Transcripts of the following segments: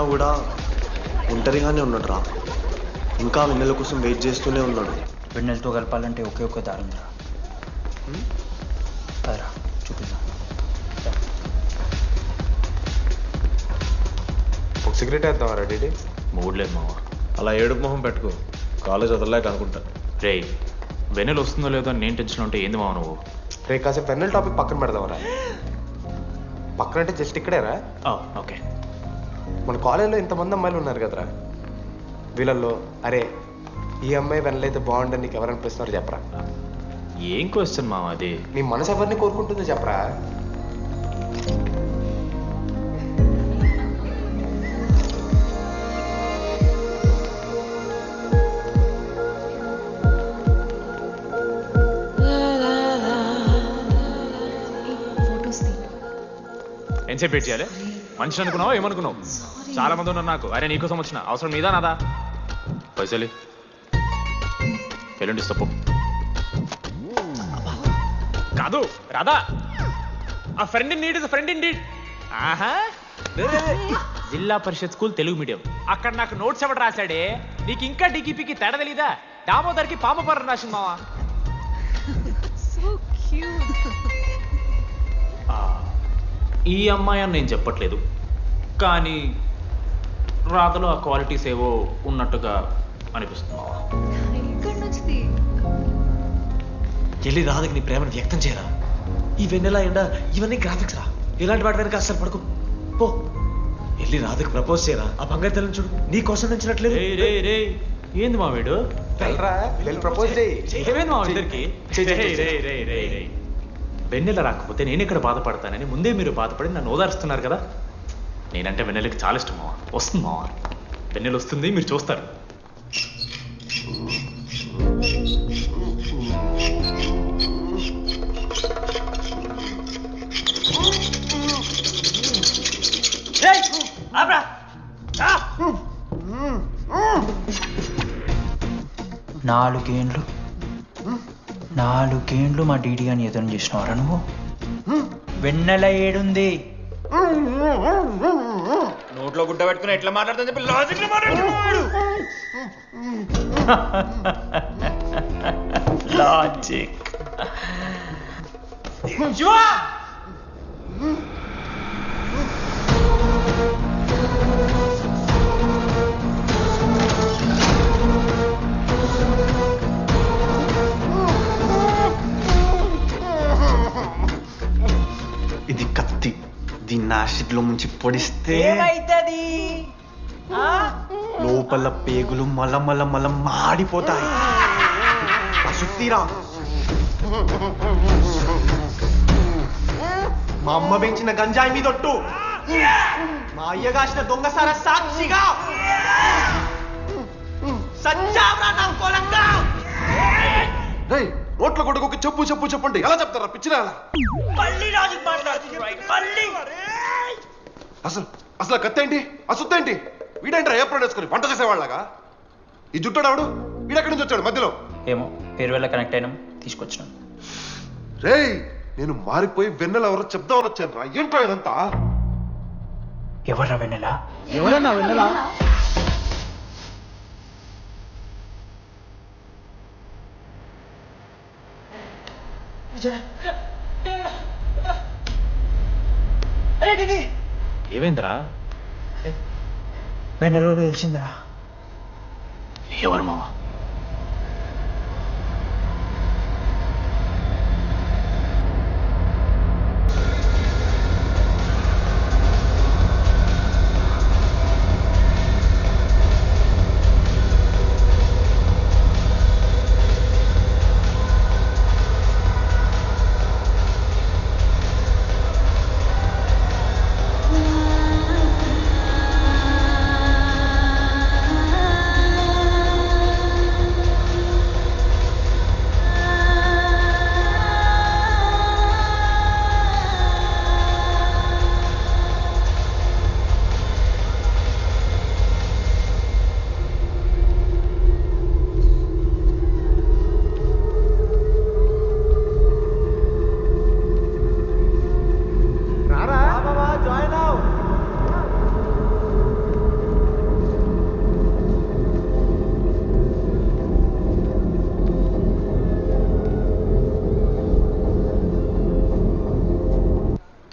ఉన్నా కూడా ఒంటరిగానే ఉన్నాడు రా ఇంకా వెన్నెల కోసం వెయిట్ చేస్తూనే ఉన్నాడు. వెన్నెలతో కలపాలంటే ఒకే ఒక్క దారి ఉందిరా అదరా చూపిద్దాం. ఒక సిగరెట్ వేద్దాం రెడీ మూడ్ లేదు మావా. అలా ఏడుపు మొహం పెట్టుకో. కాలేజ్ వదలలేక అనుకుంటా. రే వెన్నెల వస్తుందో లేదో అని నేను టెన్షన్ ఉంటే ఏంది మావ నువ్వు? రే కాసేపు పెన్నెల్ టాపిక్ పక్కన పెడదాంరా పక్కన అంటే జస్ట్ ఇక్కడేరా? ఆ, ఓకే. మన కాలేజీలో ఇంతమంది అమ్మాయిలు ఉన్నారు కదరా. వీళ్ళల్లో అరే ఈ అమ్మాయి వెనలైతే బాగుండని నీకు ఎవరు అనిపిస్తున్నారు చెప్పరా? ఏం క్వశ్చన్ మావ అది? నీ మనసు ఎవరిని కోరుకుంటుందో చెప్పరా? ఫొటోస్ తీ ఎంతసేపు వెయిట్ చేయాలి? మనిషి అనుకున్నావు? ఏమనుకున్నావు? చాలా మంది ఉన్నారు నాకు. అరే నీకోసం వచ్చిన. అవసరం నీదా నాదా? పైసలి ఎల్లుండి తప్పు కాదు రాదా a friend in need is friend in need ఆహా. జిల్లా పరిషత్ స్కూల్ తెలుగు మీడియం. అక్కడ నాకు నోట్స్ ఎవడు రాశాడే? నీకు ఇంకా డికిపికి తేడా తెలీదా? దామోదర్కి పామపరం రాసింది మావా? ఈ అమ్మాయి అని నేను చెప్పట్లేదు. కానీ రాతలో ఆ క్వాలిటీస్ ఏవో ఉన్నట్టుగా అనిపిస్తుంది వెళ్ళి రాధకి నీ ప్రేమను వ్యక్తం చేయరా? ఈ వెన్నెల ఎండ ఇవన్నీ గ్రాఫిక్స్ రా. ఇలాంటి వాటి వెనక అస్సలు పడుకో. పో. వెళ్ళి రాధకి ప్రపోజ్ చేయరా? ఆ బంగారు తల్లిని చూడు నీ కోసం రేయ్. ఏంది మా వీడు ప్రపోజ్ చేయి. ఏమైంది వెన్నెల రాకపోతే నేను ఇక్కడ బాధపడతానని ముందే మీరు బాధపడి నన్ను ఓదారుస్తున్నారు కదా? నేనంటే వెన్నెలకి చాలా ఇష్టం మావా. వస్తుంది మావా. వెన్నెల వస్తుంది మీరు చూస్తారు. నాలుగేండ్లు. నాలుగేండ్లు మా డీడీ అని ఎదురు చేసినవారా నువ్వు? వెన్నెల ఏడుంది. నోట్లో గుడ్డ పెట్టుకుని ఎట్లా మాట్లాడుతుంది చెప్పి. లాజిక్ లాజిక్ దీన్ని యాసిడ్లో ముంచి పొడిస్తే ఏమైతుంది? లోపల పేగులు మల మల మల మాడిపోతాయి. సుత్తిరా మా అమ్మ పెంచిన గంజాయి మీదొట్టు మా అయ్య కాసిన దొంగసార సాక్షిగా. సచ్చావ్రా నా కొలంగా. రేయ్ నోట్ల కొడుకు చెప్పు చెప్పు చెప్పండి. ఎలా చెప్తారా? పిచ్చిన అసలు ఆ కత్తి ఏంటి ఆ సుత్తి ఏంటి వీడేంట్రా ఏప్రిల్ వేసుకుని వంట చేసేవాళ్ళగా ఈ జుట్టాడు వీడెక్కడి నుంచి వచ్చాడు మధ్యలో? ఏమో పేరు వల్ల కనెక్ట్ అయినాం తీసుకొచ్చినాం. రేయ్ నేను మారిపోయి వెన్నెల ఎవరో చెప్దామని వచ్చాను రా ఏంట్రా ఇదంతా? ఎవర్రా వెన్నెల? ఏమైందిరా? వెన్నెల తెలిసిందిరా ఎవరు మావా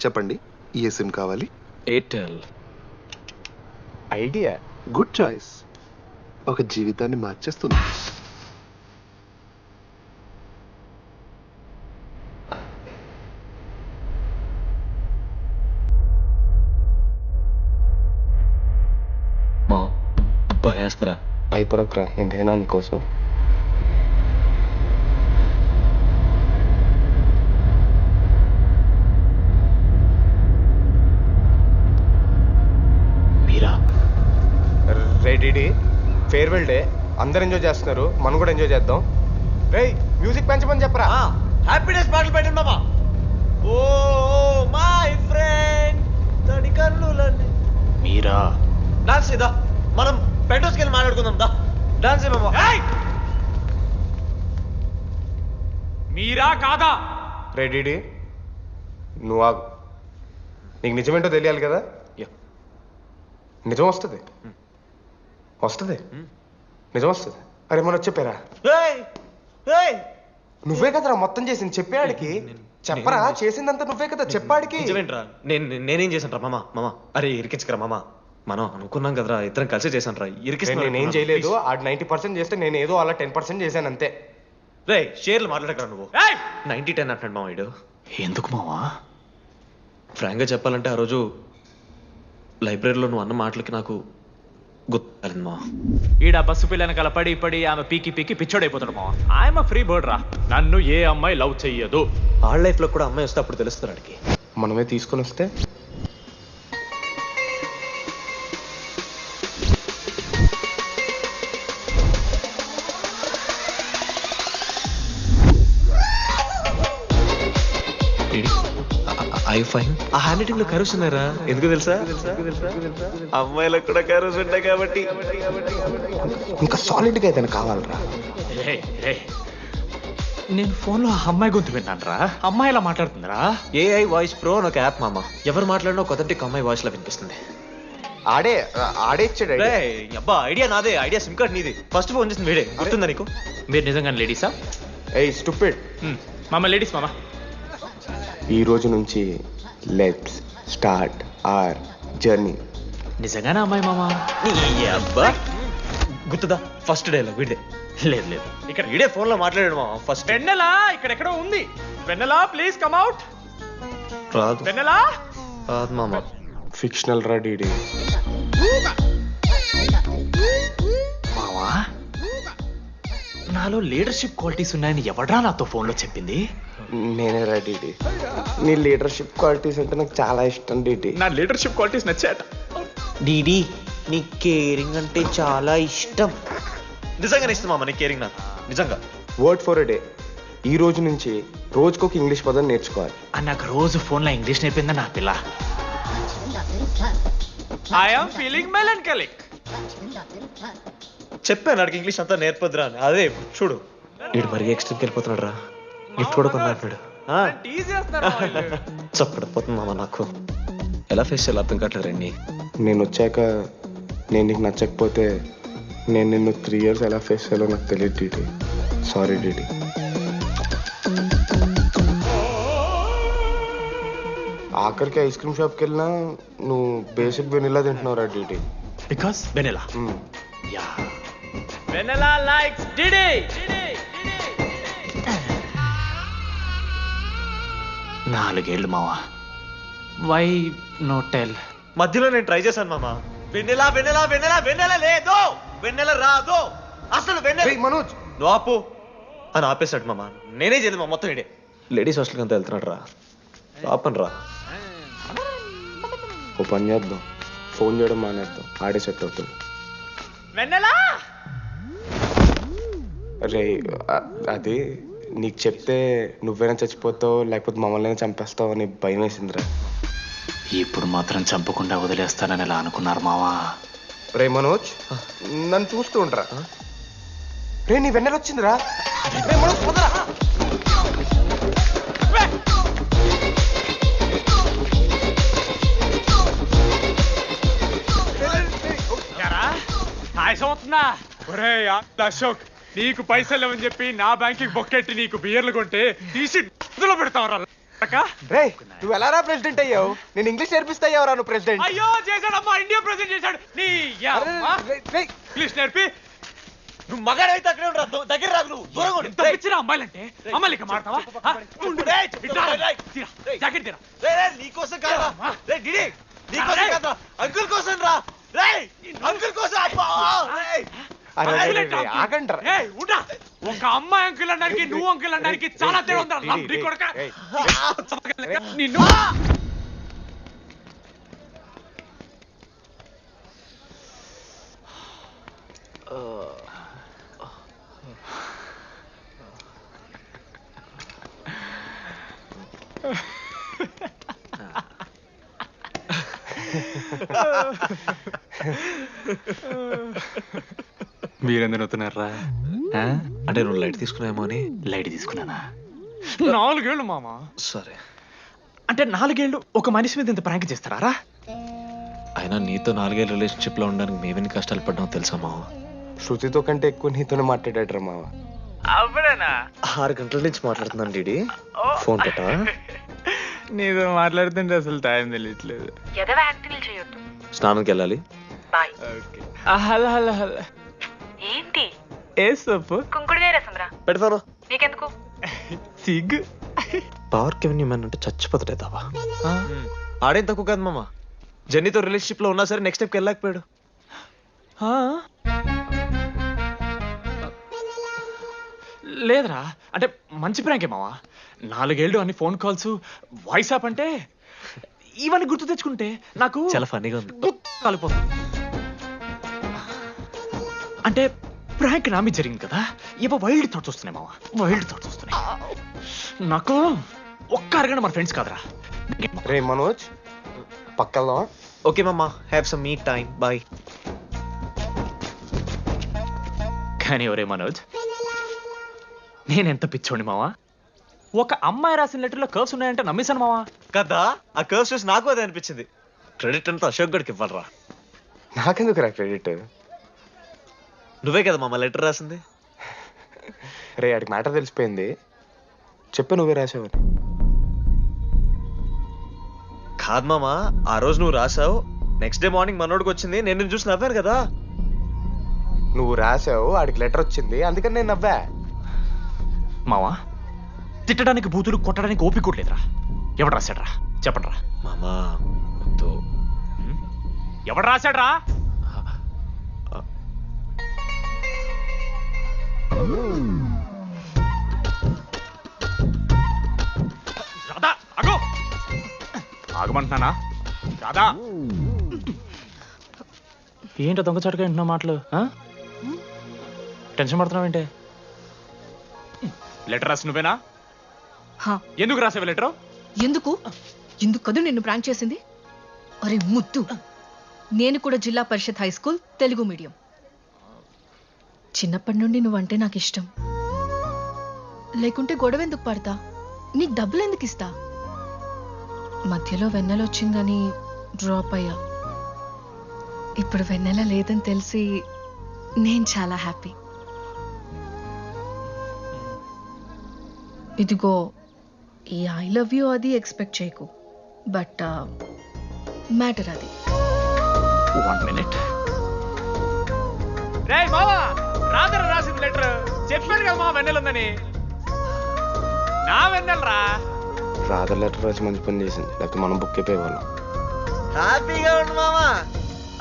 చెప్పండి ఏ సిమ్ కావాలి? Airtel Idea? గుడ్ చాయిస్ ఒక జీవితాన్ని మార్చేస్తుంది. మా భయాస్త్రా అయిపోరక్రా ఇంతేనా నీకోసం మీరా రెడీ ఫేర్వెల్ డే అందరు ఎంజాయ్ చేస్తున్నారు. మనం కూడా ఎంజాయ్ చేద్దాం. రేయ్ మ్యూజిక్ పెంచమని చెప్పరా? హ్యాపీనెస్ పాటలు పెట్టండి మామ. ఓ మై ఫ్రెండ్ తడి కన్నులన్నీ. మీరా? డాన్స్ ఇదా మనం పెంటోస్కి వెళ్ళి మాట్లాడుకుందాం. దా. డాన్స్ మామ. మీరా కాదా? రెడీ నువ్వు ఆగు. నీకు నిజమేంటో తెలియాలి కదా. నిజం వస్తుంది. వస్తుంది. నిజం వస్తుంది. అరే మొన్న చెప్పారా? ఏయ్! ఏయ్! నువ్వే కదరా మొత్తం చేసింది? చెప్పాడికి చెప్పరా? చేసిందంతా నువ్వే కదా చెప్పాడికి. నిజమేంట్రా? నేను నేను- చేశాను రా మామ? మామ అరే ఇరికించకరా మామ. మనం అనుకున్నాం కదరా ఇద్దరం కలిసి చేశాను రా నేను నేనేం చేయలేదు ఆడు నైన్టీ పర్సెంట్ చేస్తే నేను ఏదో అలా టెన్ పర్సెంట్ చేశాను అంతే. రే షేర్లు మాట్లాడకరా నువ్వు. ఏయ్! నైన్టీ టెన్ అంటాడు మామ వీడు. ఎందుకు మావా ఫ్రాంక్గా చెప్పాలంటే ఆ రోజు లైబ్రరీలో నువ్వు అన్న మాటలకి నాకు ఈడ బస్సు పిల్లని కలపడి పడి ఆమె పీకి పీకి పిచ్చోడైపోతాడు మా ఆయమ ఫ్రీ బర్డ్ రా. నన్ను ఏ అమ్మాయి లవ్ చెయ్యదు. ఆళ్ళ లైఫ్లో కూడా అమ్మాయి వస్తే అప్పుడు తెలుస్తుంది వాడికి మనమే తీసుకొని వస్తే ఐ ఫైన్ ఆ హ్యాండ్ రైటింగ్లో కరుస్ ఉన్నారా? ఎందుకు తెలుసా? అమ్మాయిలకు కూడా కరుస్ ఉంటాయి కాబట్టి. ఇంకా సాలిడ్గా అయితే కావాలరా? ఏయ్, ఏయ్. నేను ఫోన్లో ఆ అమ్మాయి గొంతు విన్నాను రా అమ్మాయి ఇలా మాట్లాడుతుందిరా? ఏఐ వాయిస్ ప్రో అని ఒక యాప్ మామ. ఎవరు మాట్లాడినా ఒక అథెంటిక్ అమ్మాయి వాయిస్లో వినిపిస్తుంది. ఆడే ఆడే ఇచ్చాడు అబ్బా ఐడియా నాదే ఐడియా సిమ్ కార్డ్ నీది. ఫస్ట్ ఫోన్ చేసింది వీడే. గుర్తుందా నీకు? మీరు నిజంగా లేడీసా? ఏయ్ స్టూపిడ్ మామ లేడీస్ మామ. ఈ రోజు నుంచి లెట్స్ స్టార్ట్ ఆర్ జర్నీ. నిజంగానే అమ్మాయి మామ? నీ అబ్బా. గుర్తుదా? ఫస్ట్ డేలో వీడే లేదు లేదు. ఇక్కడ వీడే ఫోన్లో మాట్లాడాడు మామ ఫస్ట్. వెన్నెలా? ఇక్కడెక్కడో ఉంది. వెన్నెలా ప్లీజ్ కమ్ అవుట్ రాదు. వెన్నెలా? రాదు మామ. ఫిక్షనల్ రా డీడీ. నాలో లీడర్షిప్ క్వాలిటీస్ ఉన్నాయని ఎవడ్రా నాతో ఫోన్లో చెప్పింది? నేనే రా డీడీ నీ లీడర్షిప్ క్వాలిటీస్ అంటే నాకు చాలా ఇష్టం డీడీ నా లీడర్షిప్ క్వాలిటీస్ నచ్చాట డీడీ నీ కేరింగ్ అంటే చాలా ఇష్టం. నిజంగానే ఇష్టం మామ నీ కేరింగ్ నాకు. నిజంగా. వర్డ్ ఫర్ డే ఈ రోజు నుంచి రోజుకొక ఇంగ్లీష్ పదం నేర్చుకోవాలి. నాకు రోజు ఫోన్లో ఇంగ్లీష్ నేర్పిందా నా పిల్ల? ఐఎమ్ ఫీలింగ్ మెలంకలిక్ చెప్పాను నాకు ఇంగ్లీష్ అంతా నేర్పొద్దురా అని. అదే ఇప్పుడు చూడు. వీడు మరీ ఎక్స్ట్రీమ్కి వెళ్ళిపోతున్నాడు రా గిఫ్ట్ కూడా కొన్నాడు టీజ్ చేస్తున్నారు చప్పడిపోతుంది మామ నాకు. ఎలా ఫేస్ చేయాలి అర్థం కావట్లేదు రండి. నేను వచ్చాక నేను నీకు నచ్చకపోతే నేను నిన్ను త్రీ ఇయర్స్ ఎలా ఫేస్ చేయాలో నాకు తెలియదు డీడీ సారీ డీడీ ఆఖరికి ఐస్ క్రీమ్ షాప్కి వెళ్ళినా నువ్వు బేసిక్ వెనిలా తింటున్నావు రా DD because Vennela yeah Vennela likes DD నాలుగేళ్ళు మావా. వై నో టెల్ మధ్యలో నేను ట్రై చేశాను మామ. వెన్నెలా వెన్నెలా వెన్నెలా వెన్నెల లేదు. వెన్నెల రాదు. అసలు వెన్నెల మనోజ్. నువ్వు ఆపు. అని ఆపేశాడు మామ. నేనే చేయలేదు మా మొత్తం ఇడే. లేడీస్ హాస్టల్కి అంతా వెళ్తున్నాడు రా. ఆపను రా ఓ పని చేద్దాం. ఫోన్ చేయడం మానేద్దాం. ఆడే సెట్ అవుతుంది. వెన్నెలా రే అది నీకు చెప్తే నువ్వైనా చచ్చిపోతావు లేకపోతే మమ్మల్ని చంపేస్తావు అని భయం వేసిందిరా ఇప్పుడు మాత్రం చంపకుండా వదిలేస్తానని ఎలా అనుకున్నారు మావా రే మనోజ్ నన్ను చూస్తూ ఉంటారా రే నీ వెన్నెల వచ్చిందిరా రే మనోజ్ పోదరా ఆయాసం అవుతుందా ఒరే అశోక్ నీకు పైసలు లేవని చెప్పి నా బ్యాంకింగ్ బొక్కెట్టి నీకు బియర్లు కొంటే తీసి ఇందులో పెడతావరా రే నువ్వు ఎలా రా ప్రెసిడెంట్ అయ్యావు? నేను ఇంగ్లీష్ నేర్పిస్తా అయ్యావురా నువ్వు ప్రెసిడెంట్. అయ్యో చేశాడమ్మా ఇండియా ప్రెసిడెంట్ చేశాడు. నీ యమ్మా. ఇంగ్లీష్ నేర్పి. నువ్వు మగాడైతే అక్కడే ఉండరా? దగ్గర రాకు నువ్వు దూరంగా ఉండు. ఎంత పిచ్చిరా అమ్మాయిలంటే? అమ్మాయిలు ఇక మాడతావా ఆ? ఉండు. రేయ్, ఇట్రా. రేయ్, తీరా. రేయ్. జాకెట్ తీరా. నీకోసం కాదురా. రేయ్, డిడి, నీకోసం రేయ్. కాదురా. అంకుల్ కోసం రా. రేయ్ అంకుల్ కోసం అబ్బా రేయ్. ఒక అమ్మాయి అంకుల్ అనడానికి నువ్వు అంకుల్ అనడానికి చాలా తేడా ఉందా నీ కొడుక. నిన్ను. మీరెందుకు నవ్వుతున్నారా అంటే నువ్వు లైట్ తీసుకున్నామో అని లైట్ తీసుకున్నానా? నాలుగేళ్ళు మామ. సరే. అంటే నాలుగేళ్ళు ఒక మనిషి మీద ఇంత ప్రాంక్ చేస్తారా? అయినా నీతో నాలుగేళ్ళ రిలేషన్షిప్లో ఉండడానికి మేమెన్ని కష్టాలు పడ్డామో తెలుసా మావ? శృతితో కంటే ఎక్కువ నీతోనే మాట్లాడాడు మావ. అవునా ఆరు గంటల నుంచి మాట్లాడుతున్నాను డీడీ. ఫోన్ పెట్టా నీతో మాట్లాడుతుంటే అసలు టైం తెలియట్లేదు. స్నానంకి వెళ్ళాలి. Hello hello hello. ఏ పెడతాను. నీకెందుకు? సిగ్గు. పవర్ కెవెన్ మ్యాన్ అంటే చచ్చిపోతాడే తవా ఆడేం తక్కువ కాదు మామ. జెన్నీతో రిలేషన్షిప్లో ఉన్నా సరే నెక్స్ట్ స్టెప్కి వెళ్ళలేకపోయాడు. ఆ? లేదురా. అంటే మంచి ప్రాంకే మావా నాలుగేళ్ళు అన్ని ఫోన్ కాల్స్ వాయిస్ యాప్ అంటే ఇవన్నీ గుర్తు తెచ్చుకుంటే నాకు చాలా ఫన్నీగా ఉంది. గుర్తు కాలిపోతుంది అంటే ప్రాంక్ నామి జరిగింది కదా ఇవ వైల్డ్ థాట్స్ వస్తున్నాయి మావా వైల్డ్ థాట్స్ వస్తున్నాయి నాకు ఒక్క అరగంట మన ఫ్రెండ్స్ కాదురా. రే మనోజ్ పక్కలో. ఓకే మామ have some me time bye కానీ ఒరే మనోజ్ నేనెంత పిచ్చోండి మావా? ఒక అమ్మాయి రాసిన లెటర్లో కర్వ్స్ ఉన్నాయంటే నమ్మేశాను మావా? కదా ఆ కర్వ్స్ చూసి నాకు అదే అనిపించింది. క్రెడిట్ అంతా అశోక్ గడికి ఇవ్వాలరా. నాకెందుకు రా క్రెడిట్ నువ్వే కదా మామ లెటర్ రాసింది? రే ఆడికి మ్యాటర్ తెలిసిపోయింది. చెప్పు నువ్వే రాసావని. కాదు మామ ఆ రోజు నువ్వు రాసావు. నెక్స్ట్ డే మార్నింగ్ మనోడికి వచ్చింది. నేను నిన్ను చూసి నవ్వాను కదా. నువ్వు రాసావు ఆడికి లెటర్ వచ్చింది. అందుకని నేను నవ్వా. మావా తిట్టడానికి బూతులు కొట్టడానికి ఓపిక కూడా లేదురా. ఎవడు రాశాడ్రా? చెప్పండి రా మామా వద్దు. ఎవడు రాశాడ్రా? రాధా ఆగు. ఆగమంటున్నానా? రాధా. ఏంటో దొంగచాటుగా వింటున్నా మాటలు ఆ? టెన్షన్ పడుతున్నావేంటే లెటర్ రాసి నువ్వేనా? హా, ఎందుకు రాసావు లెటర్? ఎందుకు? ఎందుకు కదూ నిన్ను ప్రాంక్ చేసింది? అరే ముద్దు. నేను కూడా Zilla Parishad high school Telugu medium. చిన్నప్పటి నుండి నువ్వంటే నాకు ఇష్టం లేకుంటే గొడవ ఎందుకు పడతా? నీకు డబ్బులు ఎందుకు ఇస్తా? మధ్యలో వెన్నెల వచ్చిందని డ్రాప్ అయ్యా. ఇప్పుడు వెన్నెల లేదని తెలిసి నేను చాలా హ్యాపీ. ఇదిగో ఈ ఐ లవ్ యూ అది ఎక్స్పెక్ట్ చేయకు. బట్ మ్యాటర్ అది. లెటర్ చెప్పాను కదా మా వెన్నెల ఉందని. నా వెన్నెలరా? రాధ లెటర్ రాసి మంచి పని చేసింది. లేకపోతే మనం బుక్ అయిపోయేవాళ్ళం. హ్యాపీగా ఉండు మామా.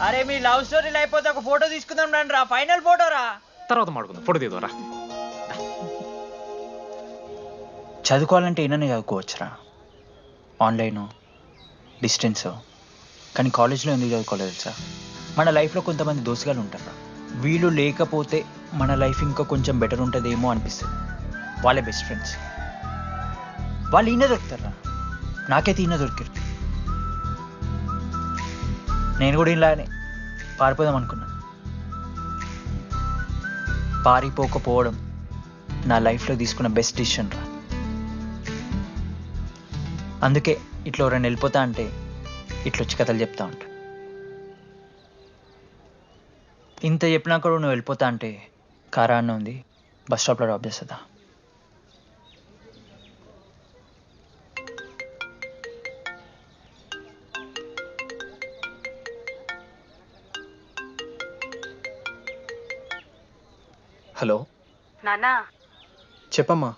అరే మీ లవ్ స్టోరీ అయిపోతే ఒక ఫోటో తీసుకుందాం రండి రా. ఫైనల్ ఫోటో రా. తర్వాత మాడుకుందాం ఫోటో తీద్దాం చదువుకోవాలంటే ఏమైనా చదువుకోవచ్చురా. ఆన్లైన్ డిస్టెన్స్ కానీ కాలేజ్లో ఎందుకు చదువుకోలేదు తెలుసా? మన లైఫ్లో కొంతమంది దోస్తుగాలు ఉంటారు వీళ్ళు లేకపోతే మన లైఫ్ ఇంకా కొంచెం బెటర్ ఉంటుందేమో అనిపిస్తుంది. వాళ్ళే బెస్ట్ ఫ్రెండ్స్ వాళ్ళు ఈయన దొరుకుతారా? నాకైతే ఈయన దొరికారు. నేను కూడా ఇలానే పారిపోదాం అనుకున్నా. పారిపోకపోవడం నా లైఫ్లో తీసుకున్న బెస్ట్ డిసిషన్ రా. అందుకే ఇట్లా ఎవరైనా వెళ్ళిపోతా అంటే ఇట్లొచ్చి కథలు చెప్తా ఉంటా. ఇంత చెప్పినా కూడా నువ్వు వెళ్ళిపోతా అంటే కారాన్ని ఉంది. బస్ స్టాప్లో డ్రాప్ చేస్తుందా హలో? నానా చెప్పమ్మా.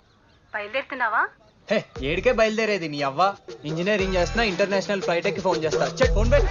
బయలుదేరుతున్నావా? హే ఏడికే బయలుదేరేది నీ అవ్వ? ఇంజనీరింగ్ చేస్తున్నా ఇంటర్నేషనల్ ఫ్లైట్ ఎక్కి ఫోన్ చేస్తా. చెక్ ఫోన్ పెట్టి